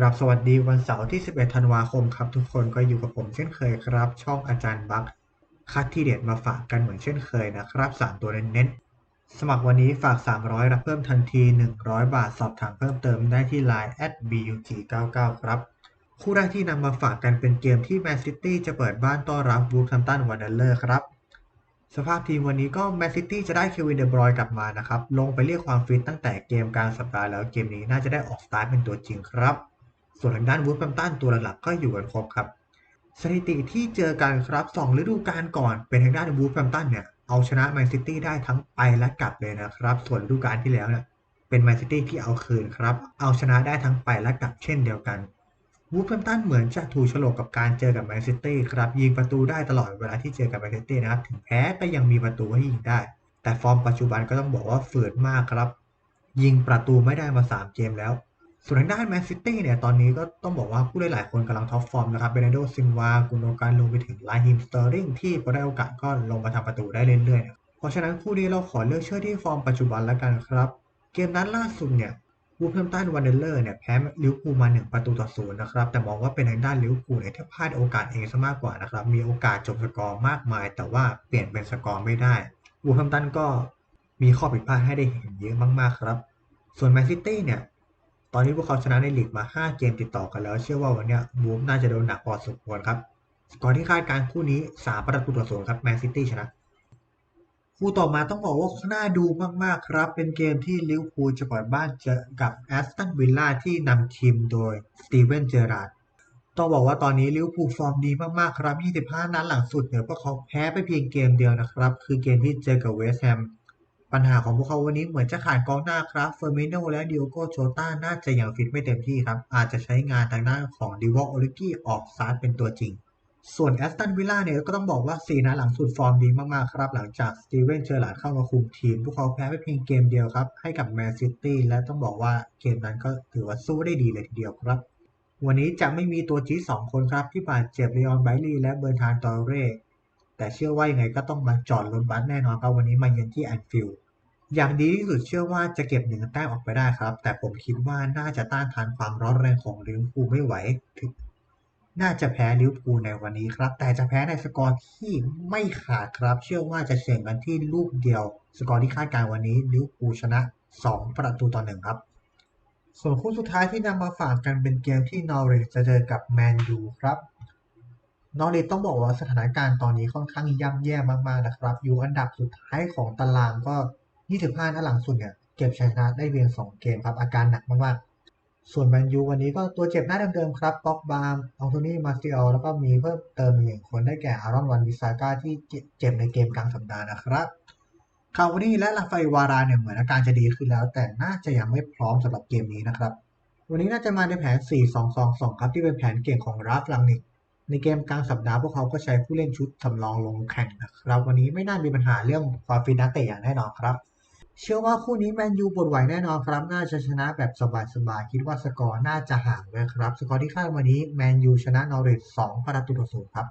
ครับสวัสดีวันเสาร์ที่ 11 ธันวาคมครับ ทุกคนก็อยู่กับผมเช่นเคยครับ ช่องอาจารย์บัคคัดที่เด็ดมาฝากกันเหมือนเช่นเคยนะครับ 3 ตัวเน้นๆสมัครวันนี้ฝาก 300 รับเพิ่มทันที 100 บาทสอบถามเพิ่มเติมได้ที่ Line @bug99 ครับ คู่แรกที่นำมาฝากกันเป็นเกมที่แมนซิตี้จะเปิดบ้านต้อนรับวูฟแฮมตันวันเดอร์เลอร์ครับสภาพทีมวันนี้ก็แมนซิตี้จะได้เควินเดบรอยกลับมานะครับ ลงไปเรียกความฟิตตั้งแต่เกมกลางสัปดาห์แล้วเกมนี้น่าจะได้ออกสตาร์ทเป็นตัวจริงครับ ส่วนทางด้านวูฟแฮมตันตัวหลักๆก็อยู่กันครบครับ สถิติที่เจอกันครับ2ฤดูกาลก่อนเป็นทางด้านวูฟแฮมตันเนี่ยเอาชนะแมนซิตี้ได้ทั้งไปและกลับเลยนะครับ ส่วนฤดูกาลที่แล้วเนี่ยเป็นแมนซิตี้ที่เอาคืนครับ เอาชนะได้ทั้งไปและกลับเช่นเดียวกันวูฟแฮมตันเหมือนจะถูกฉลกกับการเจอกับแมนซิตี้ครับ ยิงประตูได้ตลอดเวลาที่เจอกับแมนซิตี้นะครับ ถึงแพ้ก็ยังมีประตูให้ยิงได้ แต่ฟอร์มปัจจุบันก็ต้องบอกว่าฝืดมากครับ ยิงประตูไม่ได้มา 3 เกมแล้ว ส่วนทางด้านแมนซิตี้เนี่ยตอนนี้ก็ต้องบอกว่าผู้เล่นหลายคนกำลังท็อปฟอร์มนะครับเบรนโดซินวากุนโดการลงไปถึงไลฮิมสเตอร์ริงที่พอได้โอกาสก็ลงมาทำประตูได้เรื่อยๆ เพราะฉะนั้นคู่นี้เราขอเลือกเชื่อที่ฟอร์มปัจจุบันแล้วกันครับ เกมนั้นล่าสุดเนี่ยวูฟแฮมตันวันเดอร์เลอร์เนี่ยแพ้ลิเวอร์พูลมา 1 ประตูต่อศูนย์นะครับ แต่มองว่าเป็นทางด้านลิเวอร์พูลเนี่ยที่พลาดโอกาสเองซะมากกว่านะครับ มีโอกาสจบสกอร์มากมาย แต่ว่าเปลี่ยนเป็นสกอร์ไม่ได้วูฟแฮมตันก็มีข้อผิดพลาดให้ได้เห็นเยอะมากๆครับ ส่วนแมนซิตี้เนี่ย ตอนนี้พวกเขาชนะในลีกมา 5 เกมติดต่อกันแล้ว เชื่อว่าวันนี้วูฟน่าจะโดนหนักพอสมควรครับสกอร์ที่คาดการคู่นี้ 3 ประตูต่อศูนย์ครับแมนซิตี้ชนะ คู่ต่อมาต้องบอกว่าน่าดูมาก ๆ ครับ เป็นเกมที่ลิเวอร์พูลจะเปิดบ้านเจอกับแอสตันวิลล่าที่นำทีมโดยสตีเวนเจอราร์ดต้องบอกว่าตอนนี้ลิเวอร์พูลฟอร์มดีมาก ๆ ครับ 25 นัดหลังสุดเนี่ยพวกเขาแพ้ไปเพียงเกมเดียวนะครับ คือเกมที่เจอกับเวสต์แฮม ปัญหาของพวกเขาวันนี้เหมือนจะขาดกองหน้าครับ เฟอร์มิโนและดิโอโกโชต้าน่าจะยังฟิตไม่เต็มที่ครับ อาจจะใช้งานทางด้านของดิวอลโอลิกี้ออกซาร์เป็นตัวจริง ส่วนแอสตันวิลล่าเนี่ยก็ต้องบอกว่า4นัดหลังสุดฟอร์มดีมากๆครับ หลังจากสตีเวนเจอร์ลาดเข้ามาคุมทีม พวกเขาแพ้ไปเพียงเกมเดียวครับ ให้กับแมนซิตี้และต้องบอกว่าเกมนั้นก็ถือว่าสู้ได้ดีเลยทีเดียวครับ วันนี้จะไม่มีตัวจี๊สองคนครับที่บาดเจ็บเลออนไบลีและเบอร์ทานตอเร่ แต่เชื่อว่ายังไงก็ต้องมาจอดรถบัสแน่นอนครับวันนี้มาเยือนที่แอนฟิลด์อย่างดีที่สุดเชื่อว่าจะเก็บหนึ่งแต้มออกไปได้ครับ แต่ผมคิดว่าน่าจะต้านทานความร้อนแรงของลิเวอร์พูลไม่ไหวถึงน่าจะแพ้ลิเวอร์พูลในวันนี้ครับ แต่จะแพ้ในสกอร์ที่ไม่ขาดครับ เชื่อว่าจะเสี่ยงกันที่ลูกเดียว สกอร์ที่คาดการณ์วันนี้ลิเวอร์พูลชนะ 2 ประตูต่อหนึ่งครับ ส่วนคู่สุดท้ายที่นำมาฝากกันเป็นเกมที่นอริจะเจอกับแมนยูครับ นอริต้องบอกว่าสถานการณ์ตอนนี้ค่อนข้างย่ำแย่มากๆนะครับ อยู่อันดับสุดท้ายของตารางก็ 25นัดหลังสุดเนี่ยเก็บชัยชนะได้เพียง2เกมครับอาการหนักมากๆ ส่วนแมนยูวันนี้ก็ตัวเจ็บหน้าเดิมๆครับป็อกบาร์มอัลโทนี่มาซิออลแล้วก็มีเพิ่มเติมอีกหนึ่งคนได้แก่อารอนวันวิซาก้าที่เจ็บในเกมกลางสัปดาห์นะครับคาวานี่และลาฟายวาราเนี่ยเหมือนอาการจะดีขึ้นแล้ว แต่น่าจะยังไม่พร้อมสำหรับเกมนี้นะครับ วันนี้น่าจะมาในแผน 4-2-2-2 ครับที่เป็นแผนเก่งของราฟลังนิก ในเกมกลางสัปดาห์พวกเขาก็ใช้ผู้เล่นชุดสำรองลงแข่งนะครับวันนี้ไม่น่ามีปัญหาเรื่องความฟินนักเตะอย่างแน่นอนครับ เชื่อว่าคู่นี้แมนยูปวดไหวแน่นอนครับ น่าจะชนะแบบสบายๆคิดว่าสกอร์น่าจะห่างเลยครับ สกอร์ที่คาดวันนี้แมนยูชนะนอริท2ประตูต่อศูนย์ครับ